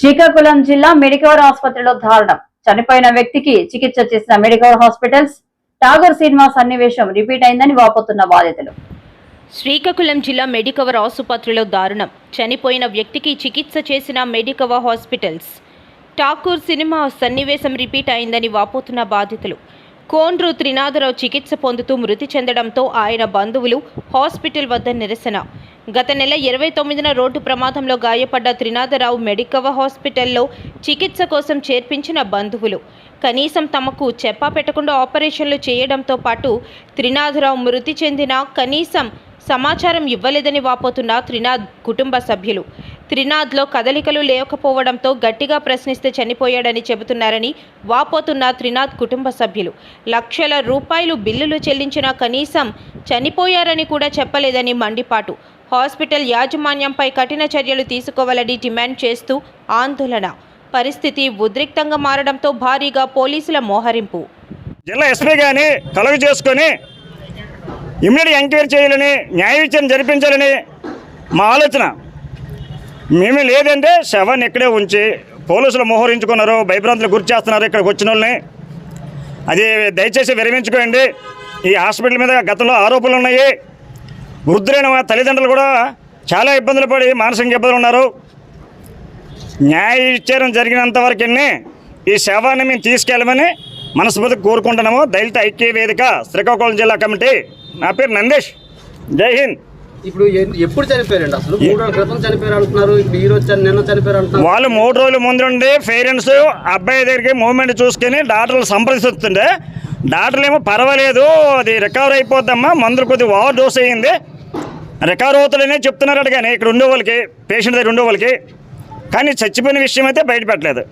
శ్రీకాకుళం జిల్లా మెడికవర్ ఆసుపత్రిలో దారుణం. చనిపోయిన వ్యక్తికి చికిత్స చేసిన మెడికవర్ హాస్పిటల్స్ టాగూర్ సినిమా సన్నివేశం రిపీట్ అయిందని వాపోతున్న బాధితులు. శ్రీకాకుళం జిల్లా మెడికవర్ ఆసుపత్రిలో దారుణం. చనిపోయిన వ్యక్తికి చికిత్స చేసిన మెడికవర్ హాస్పిటల్స్. ఠాకూర్ సినిమా సన్నివేశం రిపీట్ అయిందని వాపోతున్న బాధితులు. కోండ్రు త్రినాథరావు చికిత్స పొందుతూ మృతి చెందడంతో ఆయన బంధువులు హాస్పిటల్ వద్ద నిరసన. గత నెల ఇరవై తొమ్మిదిన రోడ్డు ప్రమాదంలో గాయపడ్డ త్రినాథరావు మెడికవ హాస్పిటల్లో చికిత్స కోసం చేర్పించిన బంధువులు. కనీసం తమకు చెప్పా పెట్టకుండా ఆపరేషన్లు చేయడంతో పాటు త్రినాథరావు మృతి చెందిన కనీసం సమాచారం ఇవ్వలేదని వాపోతున్న త్రినాథ్ కుటుంబ సభ్యులు. త్రినాథ్లో కదలికలు లేకపోవడంతో గట్టిగా ప్రశ్నిస్తే చనిపోయాడని చెబుతున్నారని వాపోతున్న త్రినాథ్ కుటుంబ సభ్యులు. లక్షల రూపాయలు బిల్లులు చెల్లించినా కనీసం చనిపోయారని కూడా చెప్పలేదని మండిపాటు. హాస్పిటల్ యాజమాన్యంపై కఠిన చర్యలు తీసుకోవాలని డిమాండ్ చేస్తూ ఆందోళన. పరిస్థితి ఉద్రిక్తంగా మారడంతో భారీగా పోలీసుల మోహరింపు. జిల్లా ఎస్పీ గారిని కలుగు చేసుకొని ఇమ్మీడియట్ ఎంక్వైరీ చేయాలని న్యాయ విచారణ జరిపించాలని మా ఆలోచన. మేము లేదంటే శవాన్ని ఇక్కడే ఉంచి పోలీసులు మోహరించుకున్నారు భయభ్రాంతులు గురి చేస్తున్నారు ఇక్కడికి వచ్చిన వాళ్ళని. అది దయచేసి విరమించుకోండి. ఈ హాస్పిటల్ మీద గతంలో ఆరోపణలు ఉన్నాయి. వృద్ధులైన తల్లిదండ్రులు కూడా చాలా ఇబ్బందులు పడి మానసిక ఇబ్బందులు ఉన్నారు. న్యాయ విచారణ జరిగినంత వరకు ఈ శవాన్ని మేము తీసుకెళ్ళమని మనస్ఫూర్తి కోరుకుంటున్నాము. దళిత ఐక్య వేదిక శ్రీకాకుళం జిల్లా కమిటీ. నా పేరు నందేష్. జై హింద్. ఇప్పుడు ఎప్పుడు చనిపోయారండి అసలు? మూడు రోజుల క్రితం చనిపోయారు అంటున్నారు ఇప్పుడు ఈ రోజు నిన్న చనిపోయారు అంటున్నారు వాళ్ళు మూడు రోజుల ముందు నుండి పేరెంట్స్ అబ్బాయి దగ్గరికి మూమెంట్ చూసుకొని డాక్టర్లు సంప్రదిస్తుంటే డాక్టర్లు ఏమో పర్వాలేదు అది రికవర్ అయిపోద్దమ్మా మందులు కొద్దిగా ఓవర్ డోస్ అయ్యింది. రికవర్ అవుతుందనే చెప్తున్నారట కానీ ఇక్కడ ఉండే వాళ్ళకి పేషెంట్ దగ్గర ఉండే వాళ్ళకి. కానీ చచ్చిపోయిన విషయం అయితే బయటపెట్టలేదు.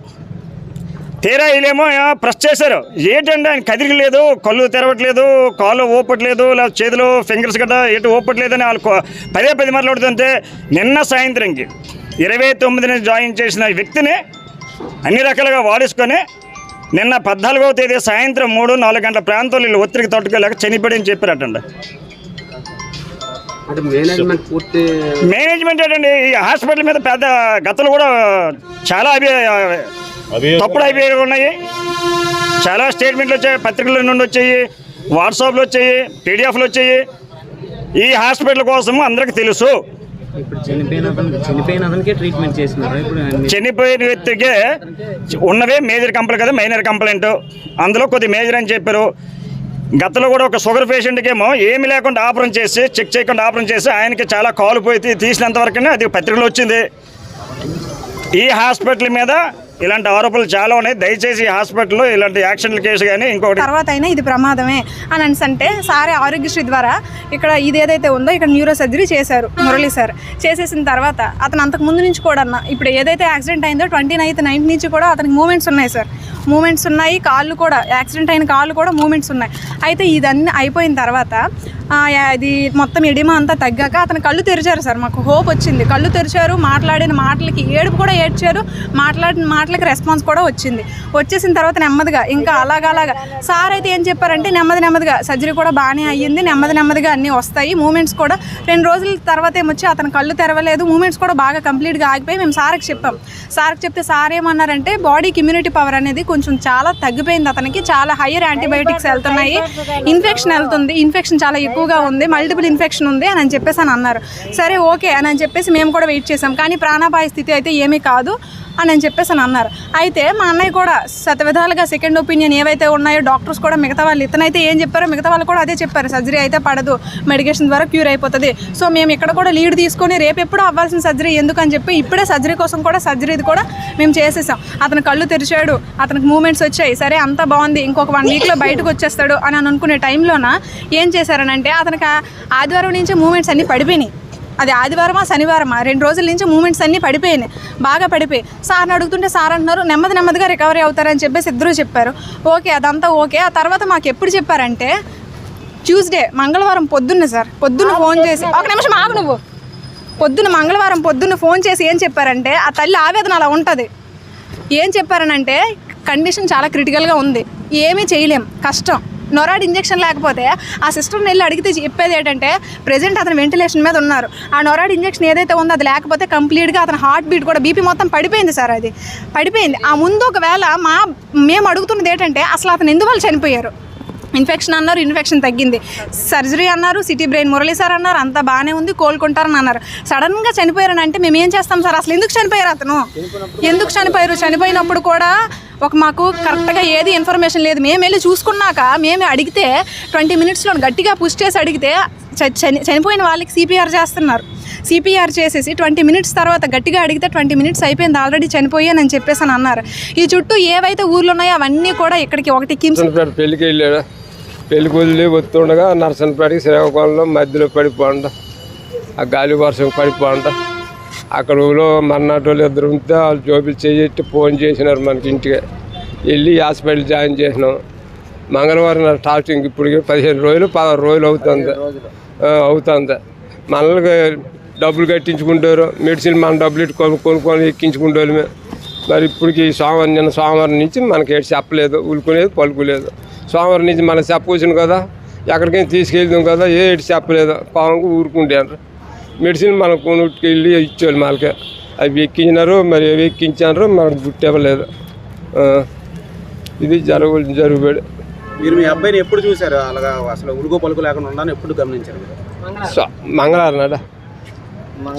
తీరా వీళ్ళేమో ప్రెస్ చేశారు. ఏంటంటే ఆయన కదిలిలేదు కళ్ళు తెరవట్లేదు కాళ్ళు ఊపట్లేదు లేదా చేతులు ఫింగర్స్ గట్రా ఎటు ఊపట్లేదు అని వాళ్ళు పదే పది మాట్లాడుతుంటే నిన్న సాయంత్రంకి ఇరవై తొమ్మిదిని జాయిన్ చేసిన వ్యక్తిని అన్ని రకాలుగా వాడేసుకొని నిన్న పద్నాలుగవ తేదీ సాయంత్రం మూడు నాలుగు గంటల ప్రాంతంలో వీళ్ళు ఒత్తిడికి తట్టుకోలేక చనిపోయి అని చెప్పారటండి మేనేజ్మెంట్ ఏంటండి? ఈ హాస్పిటల్ మీద పెద్ద గతలు కూడా చాలా అభి తప్పుడు అభియోగాలు ఉన్నాయి. చాలా స్టేట్మెంట్లు వచ్చాయి పత్రికల నుండి వచ్చాయి వాట్సాప్లు వచ్చాయి పీడిఎఫ్లు వచ్చాయి. ఈ హాస్పిటల్ కోసం అందరికీ తెలుసు. చనిపోయిన వ్యక్తికి ఉన్నవే మేజర్ కంప్లైంట్ కదా మైనర్ కంప్లైంట్ అందులో కొద్ది మేజర్ అని చెప్పారు. గతంలో కూడా ఒక షుగర్ పేషెంట్కి ఏమో ఏమి లేకుండా ఆపరేషన్ చేసి చెక్ చేయకుండా ఆపరేషన్ చేసి ఆయనకి చాలా కాలు పోయి తీసినంత వరకునే అది పత్రికలో వచ్చింది. ఈ హాస్పిటల్ మీద ఇలాంటి ఆరోపణలు చాలా ఉన్నాయి. దయచేసి హాస్పిటల్లో ఇలాంటి యాక్సిడెంట్ కేసు కానీ ఇంకొకటి తర్వాత అయినా ఇది ప్రమాదమే అని అంటే సారే ఆరోగ్యశ్రీ ద్వారా ఇక్కడ ఇది ఏదైతే ఉందో ఇక్కడ న్యూరో సర్జరీ చేశారు మురళి సార్. చేసేసిన తర్వాత అతను అంతకు ముందు నుంచి కూడా అన్న ఇప్పుడు ఏదైతే యాక్సిడెంట్ అయిందో ట్వంటీ నైన్త్ నైన్త్ నుంచి కూడా అతనికి మూమెంట్స్ ఉన్నాయి సార్. మూమెంట్స్ ఉన్నాయి కాళ్ళు కూడా యాక్సిడెంట్ అయిన కాళ్ళు కూడా మూమెంట్స్ ఉన్నాయి. అయితే ఇదన్నీ అయిపోయిన తర్వాత అది ఇది మొత్తం ఎడిమా అంతా తగ్గాక అతను కళ్ళు తెరిచారు సార్ మాకు హోప్ వచ్చింది. కళ్ళు తెరిచారు మాట్లాడిన మాటలకి ఏడుపు కూడా ఏడ్చారు మాట్లాడిన మాటలకి రెస్పాన్స్ కూడా వచ్చింది. వచ్చేసిన తర్వాత నెమ్మదిగా ఇంకా అలాగా అలాగా. సార్ అయితే ఏం చెప్పారంటే నెమ్మది నెమ్మదిగా సర్జరీ కూడా బాగానే అయ్యింది నెమ్మది నెమ్మదిగా అన్నీ వస్తాయి మూమెంట్స్ కూడా రెండు రోజుల తర్వాత ఏమొచ్చి అతను కళ్ళు తెరవలేదు మూమెంట్స్ కూడా బాగా కంప్లీట్గా ఆగిపోయి మేము సార్కి చెప్పాం. సార్కి చెప్తే సార్ ఏమన్నారంటే బాడీకి ఇమ్యూనిటీ పవర్ అనేది కొంచెం చాలా తగ్గిపోయింది అతనికి. చాలా హయ్యర్ యాంటీబయోటిక్స్ వెళ్తున్నాయి. ఇన్ఫెక్షన్ వెళ్తుంది. ఇన్ఫెక్షన్ చాలా ఎక్కువగా ఉంది. మల్టిపుల్ ఇన్ఫెక్షన్ ఉంది అని చెప్పేసి అని అన్నారు. సరే ఓకే అని అని చెప్పేసి మేము కూడా వెయిట్ చేసాం. కానీ ప్రాణాపాయ స్థితి అయితే ఏమీ కాదు. అని అని చెప్పేసి అని అన్నారు. అయితే మా అన్నయ్య కూడా శతవిధాలుగా సెకండ్ ఒపీనియన్ ఏవైతే ఉన్నాయో డాక్టర్స్ కూడా మిగతా వాళ్ళు ఇతనైతే ఏం చెప్పారో మిగతా వాళ్ళు కూడా అదే చెప్పారు. సర్జరీ అయితే పడదు మెడికేషన్ ద్వారా క్యూర్ అయిపోతుంది. సో మేము ఇక్కడ కూడా లీడ్ తీసుకొని రేపు ఎప్పుడు అవ్వాల్సిన సర్జరీ ఎందుకని చెప్పి ఇప్పుడే సర్జరీ కోసం కూడా సర్జరీది కూడా మేము చేసేసాం. అతను కళ్ళు తెరిచాడు అతనికి మూమెంట్స్ వచ్చాయి. సరే అంతా బాగుంది. ఇంకొక వన్ వీక్లో బయటకు వచ్చేస్తాడు అని అనుకునే టైంలోన ఏం చేశారనంటే అతనికి ఆదివారం నుంచే మూమెంట్స్ అన్నీ పడిపోయినాయి. అది ఆదివారమా శనివారమా? రెండు రోజుల నుంచి మూమెంట్స్ అన్నీ పడిపోయినాయి. బాగా పడిపోయి. సార్ని అడుగుతుంటే సార్ అంటున్నారు నెమ్మది నెమ్మదిగా రికవరీ అవుతారని చెప్పేసి ఇద్దరు చెప్పారు. ఓకే అదంతా ఓకే. ఆ తర్వాత మాకు ఎప్పుడు చెప్పారంటే ట్యూస్డే మంగళవారం పొద్దున్న సార్ పొద్దున్న ఫోన్ చేసి ఒక నిమిషం ఆగు నువ్వు. పొద్దున్న మంగళవారం పొద్దున్న ఫోన్ చేసి ఏం చెప్పారంటే ఆ తల్లి ఆవేదన అలా ఉంటుంది. ఏం చెప్పారనంటే కండిషన్ చాలా క్రిటికల్గా ఉంది. ఏమీ చేయలేం. కష్టం. నొరాడ్ ఇంజెక్షన్ లేకపోతే ఆ సిస్టర్ని వెళ్ళి అడిగితే చెప్పేది ఏంటంటే ప్రజెంట్ అతను వెంటిలేషన్ మీద ఉన్నారు. ఆ నొరాడ్ ఇంజెక్షన్ ఏదైతే ఉందో అది లేకపోతే కంప్లీట్గా అతని హార్ట్ బీట్ కూడా బీపీ మొత్తం పడిపోయింది సార్ అది. పడిపోయింది. ఆ ముందు ఒకవేళ మా మేము అడుగుతున్నది ఏంటంటే అసలు అతను ఎందువల్ల చనిపోయారు? ఇన్ఫెక్షన్ అన్నారు ఇన్ఫెక్షన్ తగ్గింది. సర్జరీ అన్నారు సిటీ బ్రెయిన్ మురళి సార్ అన్నారు అంతా బాగానే ఉంది కోలుకుంటారని అన్నారు. సడన్గా చనిపోయారని అంటే మేము ఏం చేస్తాం సార్? అసలు ఎందుకు చనిపోయారు అతను? ఎందుకు చనిపోయారు? చనిపోయినప్పుడు కూడా ఒక మాకు కరెక్ట్గా ఏది ఇన్ఫర్మేషన్ లేదు. మేము వెళ్ళి చూసుకున్నాక మేము అడిగితే ట్వంటీ మినిట్స్లో గట్టిగా పుష్ చేసి అడిగితే చనిపోయిన వాళ్ళకి సిపిఆర్ చేస్తున్నారు. సిపిఆర్ చేసేసి ట్వంటీ మినిట్స్ తర్వాత గట్టిగా అడిగితే ట్వంటీ మినిట్స్ అయిపోయింది ఆల్రెడీ చనిపోయానని చెప్పేసి అని అన్నారు. ఈ చుట్టూ ఏవైతే ఊర్లు ఉన్నాయో అవన్నీ కూడా ఇక్కడికి ఒకటి కిమ్స్ పెళ్ళికి వెళ్ళాడు? పెళ్ళి వదిలి వస్తుండగా నరసనపేటకి శ్రీకాకుళంలో మధ్యలో పడిపోండ. ఆ గాలి వర్షం పడిపోండ. అక్కడ ఊళ్ళో మర్నాటి వాళ్ళు ఇద్దరు ఉంటే వాళ్ళు జోబులు చేయట్టి ఫోన్ చేసినారు మనకి ఇంటికి. వెళ్ళి హాస్పిటల్ జాయిన్ చేసినాం. మంగళవారం నాడు టాస్టింగ్ పదిహేను రోజులు పదహారు రోజులు అవుతుంది. అవుతుంది. మనల్ని డబ్బులు కట్టించుకుంటారు. మెడిసిన్ మన డబ్బులు ఇటు కొనుక్కొని కొనుక్కొని ఎక్కించుకుంటారు. మరి ఇప్పటికి సోమవారం నిన్న సోమవారం నుంచి మనకి ఏడు చెప్పలేదు ఉలుకులేదు పలుకులేదు. సోమవారం నుంచి మనం చెప్పవచ్చును కదా ఎక్కడికైనా తీసుకెళ్తాం కదా ఏ ఏడు చెప్పలేదు పావంగా ఊరుకుంటారు మెడిసిన్ మనం కొనుక్కి వెళ్ళి ఇచ్చేవాళ్ళు మనకి అవి ఎక్కించినారు మరి అవి ఎక్కించారు మనకు గుర్తివ్వలేదు ఆ, ఇది జరుగు జరుగుబడి. మీరు మీ అబ్బాయిని ఎప్పుడు చూశారు? అలాగా అసలు ఉలుగు పలుకు లేకుండా ఉండాలని ఎప్పుడు గమనించారు మంగళవారం నాడ.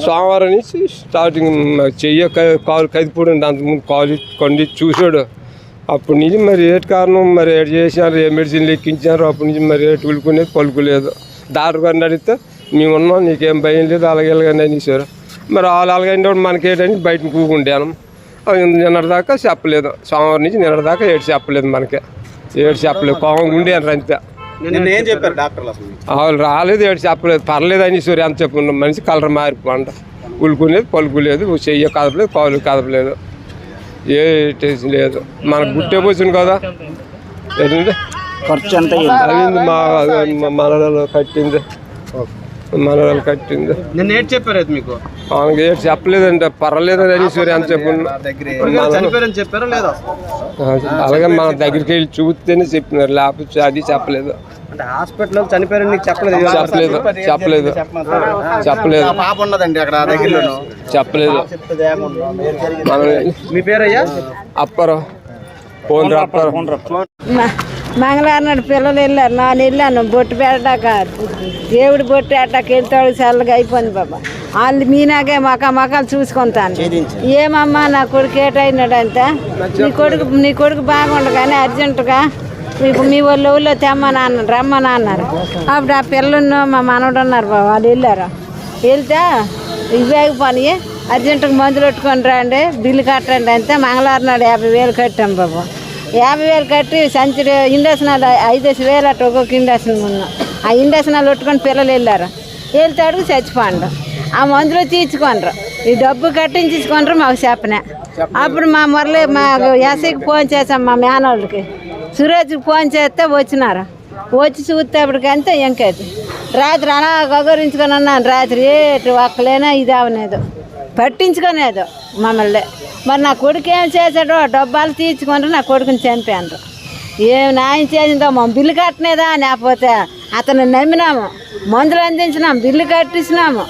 సోమవారం నుంచి స్టార్టింగ్ చెయ్య కాలు కదిపోడు అంతకుముందు కాలు కొండి చూసాడు అప్పటి నుంచి మరి ఏటి కారణం? మరి ఏడు చేసినారు? ఏ మెడిసిన్లు ఎక్కించారు అప్పటి నుంచి మరి ఏటు ఉలుకునేది? పలుకులేదు. డాక్టర్ గారిని అడిగితే మేమున్నాం నీకేం భయం లేదు అలాగే ఇలాగని అనేసారు మరి వాళ్ళు అలాగైన మనకేటని బయట కూకుండాను నిన్నటిదాకా చెప్పలేదు. సోమవారం నుంచి నిన్నటిదాకా ఏడు చెప్పలేదు మనకి. ఏడు చెప్పలేదు. కోపం ఉండేది అంతే. నిన్న ఏం చెప్పారు? డాక్టర్లు అసలు? మీకు? వాళ్ళు రాలేదు ఏడు చెప్పలేదు పర్లేదు అని సూర్య ఎంత చెప్పుకున్న మనిషి కలర్ మారిపోంట ఉలుకునేది పలుకులేదు చెయ్య కదపలేదు కాలు కదపలేదు. ఏ టెన్షన్ లేదు. మనకు గుట్టే పోతుంది కదా. ఏంటంటే ఖర్చు ఎంత అయింది మా మా మనవరాలు కట్టింది. మనవరాలు కట్టింది. నిన్న ఏం చెప్పారు మీకు? మనకి ఏడు చెప్పలేదంటే పర్వాలేదు అని సూర్య గారు చనిపోయారని చెప్పారా లేదా? అలాగే మన దగ్గరికి వెళ్ళి చూస్తేనే చెప్పినారు లేకపోతే అది చెప్పలేదు. అంటే హాస్పిటల్లో చనిపోయారని నీకు చెప్పలేదు. చెప్పలేదు చెప్పలేదు చెప్పలేదు. పాప ఉన్నదండి అక్కడ దగ్గరలో చెప్పలేదు. మీ పేరయ్యా? అప్పరం ఫోన్ అప్పరం మంగళవారం నాడు పిల్లలు వెళ్ళారు. నేను వెళ్ళాను బొట్టు పెట్టాక దేవుడు బొట్టు పెట్టాక వెళ్తాడు చల్లగా అయిపోయింది బాబా. వాళ్ళు మీనాగే మక మకాలు చూసుకుంటాను. ఏమమ్మా నా కొడుకు ఏటైనాడంటే? నీ కొడుకు నీ కొడుకు బాగుండు కానీ అర్జెంటుగా మీకు మీ వాళ్ళు ఊళ్ళో తెమ్మని అన్నారు రమ్మని అన్నారు. అప్పుడు ఆ పిల్లలు మా మనవడు ఉన్నారు బాబా వాళ్ళు వెళ్ళారు. వెళ్తే ఇవే పని అర్జెంటుగా మందులు పెట్టుకొని రండి బిల్లు కట్టండి అంతే మంగళవారం నాడు యాభై వేలు కట్టాం బాబు. యాభై వేలు కట్టి సంచులు ఇండస్నాలు ఐదేసి వేలు అట్ట ఒక్కొక్క ఇండస్న్ ఉన్నా ఆ ఇండస్నాలు పెట్టుకొని పిల్లలు వెళ్ళారు. వెళ్తే అడుగు చచ్చిపోండు ఆ మందులు తీర్చుకోండ్రు ఈ డబ్బు కట్టించుకోండ్రు మాకు చెప్పనే. అప్పుడు మా మురళి మా ఎస్ఐకి ఫోన్ చేసాం మా మేనోళ్ళకి. సురేష్కి ఫోన్ చేస్తే వచ్చినారు. వచ్చి చూస్తేప్పటికంతే ఇంకది. రాత్రి అలా గగరించుకొని ఉన్నాను. రాత్రి ఏటు ఒక్కలేనా ఇది అవనేదు. పట్టించుకోలేదు మమ్మల్ని. మరి నా కొడుకు ఏం చేశాడో డబ్బాలు తీర్చుకుంటారు నా కొడుకుని చంపాను. ఏం న్యాయం చేసిందో మా బిల్లు కట్టనేదా? లేకపోతే అతను నమ్మినాము. మందులు అందించినాము బిల్లు కట్టించినాము.